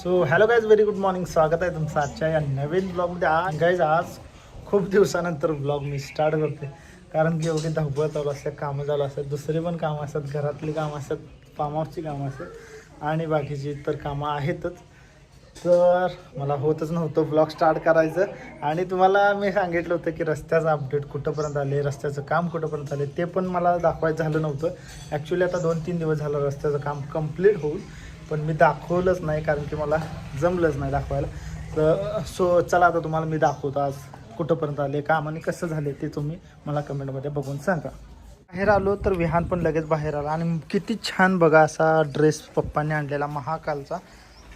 So hello guys very good morning स्वागत आहे तुमचं आजच्या या नवीन ब्लॉगमध्ये आज गाईज आज खूप दिवसानंतर ब्लॉग मी स्टार्ट करते कारण की एवढी धावपळ चालू असतात कामं चालू असतात दुसरी पण कामं असतात घरातली कामं असतात फार्म हाऊसची कामं असतात आणि बाकीची तर कामं आहेतच तर मला होतच नव्हतं ब्लॉग स्टार्ट करायचं आणि तुम्हाला मी सांगितलं होतं की रस्त्याचं अपडेट कुठंपर्यंत आले रस्त्याचं काम कुठंपर्यंत आले ते पण मला दाखवायचं झालं नव्हतं ॲक्च्युली आता दोन तीन दिवस झालं रस्त्याचं काम कंप्लीट होऊन पण मी दाखवलंच नाही कारण की मला जमलंच नाही दाखवायला. तर सो चला आता तुम्हाला मी दाखवतो आज कुठंपर्यंत आले काम आणि कसं झाले ते तुम्ही मला कमेंटमध्ये बघून सांगा. बाहेर आलो तर विहान पण लगेच बाहेर आला. आणि किती छान बघा असा ड्रेस पप्पांनी आणलेला महाकालचा.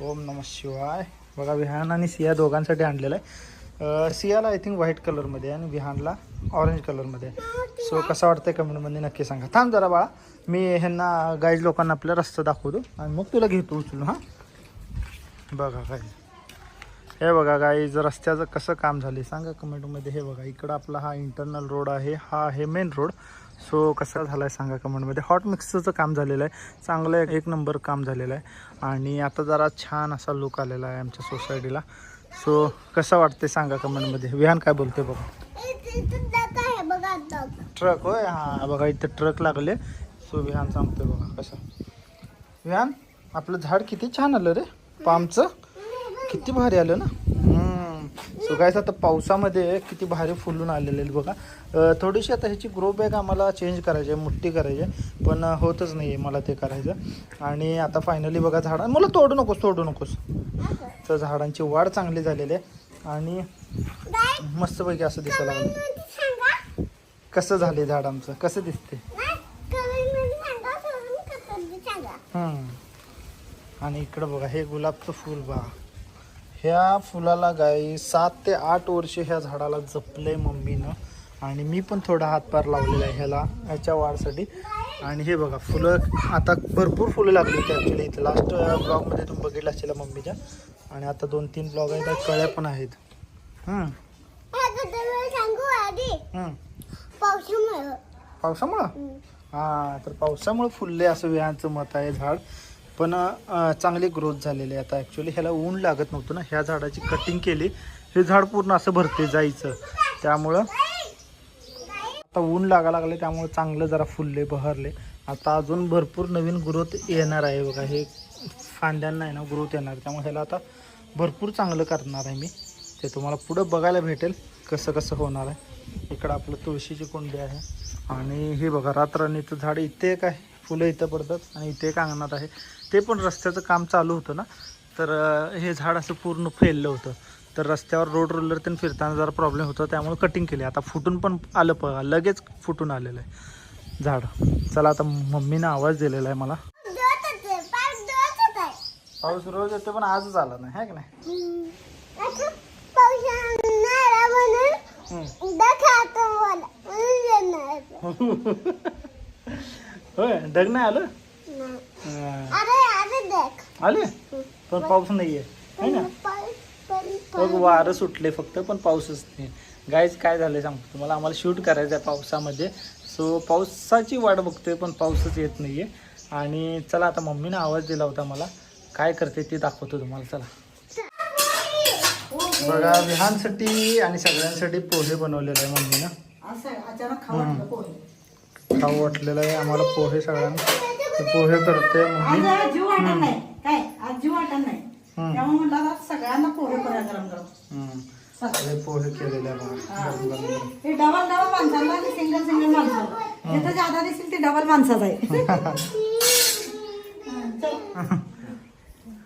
ओम नम शिवाय. बघा विहान आणि सिया दोघांसाठी आणलेला आहे. सियाला आय थिंक व्हाईट कलरमध्ये आहे आणि विहानला ऑरेंज कलरमध्ये आहे सो कसं आहे कमेंटमध्ये नक्की सांगा. थांब जरा बाळा. मी ह्यांना गाईड लोकांना आपला रस्ता दाखवतो. आणि मग तुला घेतो उचलून हां? बघा काय हे बघा गाईज रस्त्याचं कसं काम झाले सांगा कमेंटमध्ये हे बघा इकडं आपला हा इंटरनल रोड आहे. हा आहे मेन रोड सो कसा झाला आहे सांगा कमेंटमध्ये हॉट मिक्सरचं काम झालेलं आहे. चांगलं एक- एक नंबर काम झालेलं आहे. आणि आता जरा छान असा लुक आलेला आहे आमच्या सोसायटीला सो कसं वाटते सांगा कमेंटमध्ये. विहान काय बोलते बघा. ट्रक होय? हां बघा इथं ट्रक लागले. सो विहान सांगतोय बघा कसं. विहान आपलं झाड किती छान आलं रे. पामचं. किती भारी आलं ना. सो गायचं आता पावसामध्ये किती भारी फुलून आलेले आहेत बघा. थोडीशी आता ह्याची ग्रो बॅग आम्हाला चेंज करायची आहे मुट्टी करायची आहे पण होतच नाही आहे मला ते करायचं. आणि आता फायनली बघा झाडं मला तोडू नकोस तोडू नकोस. तर झाडांची वाढ चांगली झालेली आहे. आणि मस्तपैकी असं दिसायला लागलं. कसं झाले झाड आमचं? कसं दिसते हम्म. आणि इकडं बघा हे गुलाबचं फुल बघा ह्या फुलाला गाई सात ते आठ वर्ष ह्या झाडाला जपलंय मम्मीनं. आणि मी पण थोडा हातभार लावलेला आहे ह्याला ह्याच्या वाढसाठी. आणि हे बघा फुलं आता भरपूर फुलं लागली होती ॲक्च्युली इथं लास्ट ब्लॉगमध्ये तुम्ही बघितलं असेल मम्मीच्या. आणि आता दोन तीन ब्लॉग आहेत कळ्या पण आहेत. पावसामुळं. हां. तर पावसामुळे फुलले असं विहांचं मत आहे झाड. पण चांगली ग्रोथ झालेली आहे आता ॲक्च्युली ह्याला ऊन लागत नव्हतं ना. ह्या झाडाची कटिंग केली. हे झाड पूर्ण असं भरते जायचं. त्यामुळं आता ऊन लागा लागले त्यामुळे चांगलं जरा फुलले बहरले. आता अजून भरपूर नवीन ग्रोथ येणार आहे बघा. हे फांद्यांना आहे ना ग्रोथ येणार. त्यामुळे ह्याला आता भरपूर चांगलं करणार आहे मी. ते तुम्हाला पुढं बघायला भेटेल कसं कसं होणार आहे. इकडं आपलं तुळशीची कुंडी आहे. आणि हे बघा रातराणीचं झाड इथे एक आहे. फुलं इथं पडतात आणि इथे एक अंगणात आहे. ते पण रस्त्याचं काम चालू होतं ना. तर हे झाड असं पूर्ण फैललं होतं. तर रस्त्यावर रोड रोलर पण फिरताना जरा प्रॉब्लेम होता. त्यामुळे कटिंग केली. आता फुटून पण आलं प लगेच फुटून आलेलं आहे. झाड. चला आता मम्मीनं आवाज दिलेला आहे मला. पाऊस रोज येतो पण आजच आला नाही. है की नाही. होय ढग नाही आलं? हा. आले? पण पाऊस नाहीये. है ना? बघ वारं सुटले फक्त पण पाऊसच नाही. गायच काय झालंय सांगतो तुम्हाला? आम्हाला शूट करायचं आहे पावसामध्ये. सो पावसाची वाट बघतोय पण पाऊसच येत नाहीये. आणि चला आता मम्मीनं आवाज दिला होता मला. काय करते ते दाखवतो तुम्हाला. चला. बघा विहानसाठी आणि सगळ्यांसाठी पोहे बनवलेले आहे मम्मीनं. असं अचानक खाऊ वाटलं पोहे. खाऊ वाटलेलं आहे. आम्हाला पोहे सगळ्यांना. ते पोहे करते पोहे केलेले. हे. डबल डबल माणसाला सिंगल सिंगल जादा दिसेल ते डबल माणसाचं आहे.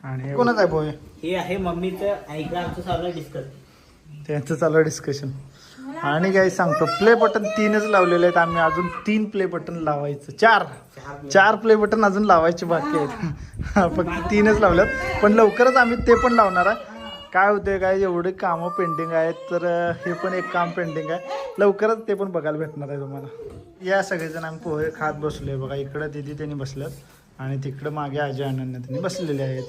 आणि कोणाच आहे पोहे? हे आहे मम्मीचं. ऐका आमचं चालू डिस्कस त्यांचं चालू डिस्कशन आणि काही सांगतो प्ले बटन तीनच लावलेले आहेत. आम्ही अजून तीन प्ले बटन लावायचं. चार. चार प्ले बटन अजून लावायचे बाकी आहेत. फक्त तीनच लावल्यात. पण लवकरच आम्ही ते पण लावणार आहे. काय होते काय एवढे कामं पेंडिंग आहेत तर हे पण एक काम पेंडिंग आहे. लवकरच ते पण बघायला भेटणार आहे तुम्हाला. या सगळेजण आम्ही पोहे खात बसलोय बघा. इकडं दिदी त्यांनी बसल्यात आणि तिकडं मागे अजय अनन्या त्यांनी बसलेले आहेत.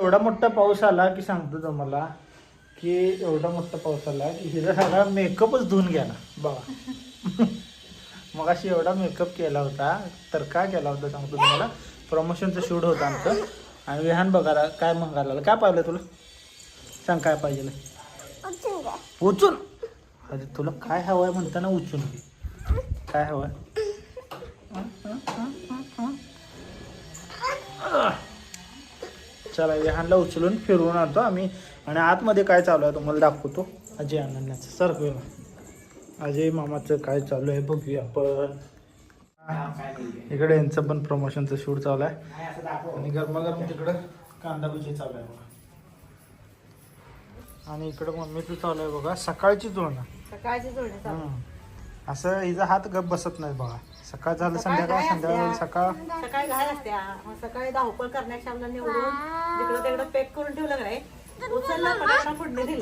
एवढा मोठा पाऊस आला की सांगतो तुम्हाला की एवढा मोठा पाऊस आला की हिरा सगळा मेकअपच धुवून गेला बघा मग अशी एवढा मेकअप केला होता तर का केला होता सांगतो तुम्हाला? प्रमोशनचं शूट होतं आमचं. आणि विहान बघायला काय लागलं? काय पाहिलं तुला? सांग काय पाहिजे उचून अरे तुला काय हवं आहे म्हणताना उचून काय हवं चला विहानला उचलून फिरवून आणतो आम्ही. आणि आतमध्ये काय चालू आहे तुम्हाला दाखवतो. अजय अनन्याचं सर अजय मामाचं काय चालू आहे बघूया आपण. इकडे यांचं पण प्रमोशनचं शूट चालू आहे. आणि गरमागरम तिकडं कांदा भजी चालू आहे बघा. आणि इकडं मम्मीचं चालू आहे बघा सकाळची जोडणं सकाळची जोडणी. असं हिचा हात गप बसत नाही बघा. सकाळ झालं सकाळ संध्याकाळ संध्याकाळ? सकाळ. सकाळी घाय असते मग सकाळी धावपळ करण्याच्या आपल्याला निवडून तिकडं तिकडं पॅक करून ठेवलं काय उचललं पटापटा फोडणी दिली.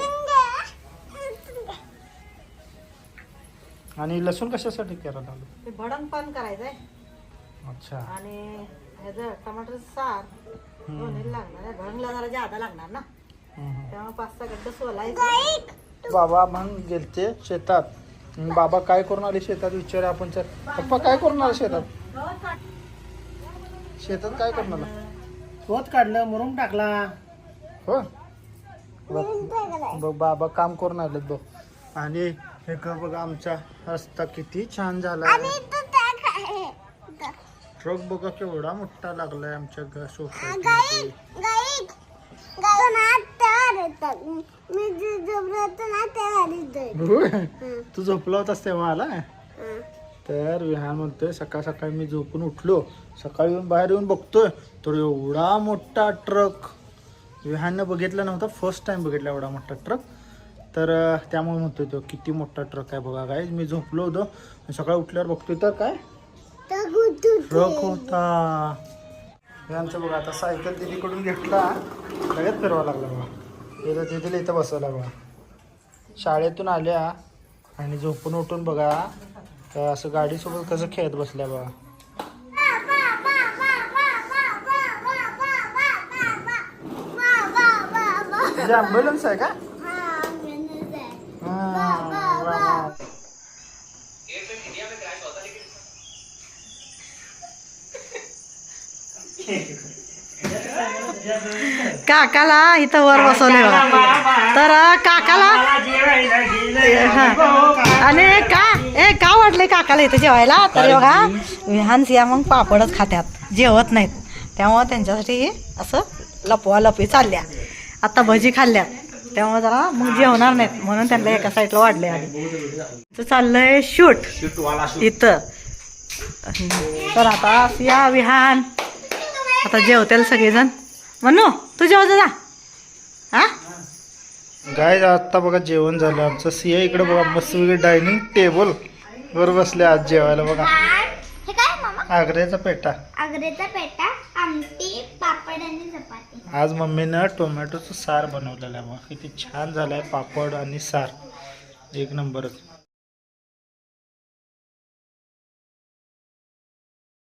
आणि लसूण कशासाठी करायला लागलो ते भडंग पण करायचंय. अच्छा. आणि ह्याचं टमाटर सार दोन्ही लागणार आहे. भडंगला जरा जादा लागणार ना. हम्म. त्यामुळे पाच सहा गड्ड सोलायचं. बाबा मग गेलते शेतात. बाबा काय करून आले शेतात? विचार आपण चल पप्पा काय करून आले शेतात? शेतात काय करून आला? तोच काढलं मुरुम टाकला. हो? बघ बघ, बाबा काम करून आलेत बघ. आणि हे का बघा आमचा रस्ता किती छान झाला. ट्रक बघा केवढा मोठा लागलाय आमच्या सोसायटीमध्ये. होय? तू झोपला होतास तेव्हा आला? तर विहान म्हणतोय सकाळ सकाळी मी झोपून उठलो. सकाळी येऊन बाहेर येऊन बघतोय तर एवढा मोठा ट्रक. विहाननं बघितला नव्हता फर्स्ट टाइम बघितला एवढा मोठा ट्रक. तर त्यामुळे म्हणतोय तो किती मोठा ट्रक आहे बघा काय मी झोपलो होतो. सकाळी उठल्यावर बघतोय तर काय? ट्रक होता यांचं बघा आता सायकल दिदीकडून घेतला. लगेच फिरवा लागला बघा. इथं दिदीला इथं बसवला बघा शाळेतून आल्या. आणि झोपून उठून बघा असं गाडीसोबत कसं खेळत बसल्या बघा. म्हणजे ॲम्ब्युलन्स आहे का? हा, काकाला इथं वर बसवले तर काकाला आणि का ए का वाटले काकाला इथं जेवायला? तर बघा विहान सिया मग पापडच खात्यात. जेवत नाहीत. त्यामुळं त्यांच्यासाठी असं लपवा लपवी चालल्या. आता भजी खाल्ल्यात. त्यामुळे जरा मग जेवणार नाहीत. म्हणून त्यांना एका साईडला वाढले आधी. इथं चाललंय शूट. इथं. तर आता सिया विहान. आता जेवतील सगळेजण. म्हणू तू जेवत जा. हा? गाय आता बघा जेवण झालं. आमचं सिया इकडे बघा मस्त डायनिंग टेबल वर बसले आज जेवायला बघा. हे काय मामा? आग्र्याचा पेटा आग्रेचा पेटा आमटी पापड आणि चपाती. आज मम्मीनं टोमॅटोचं सार बनवलेलं आहे बघा. किती छान झालं आहे पापड आणि सार. एक नंबरच.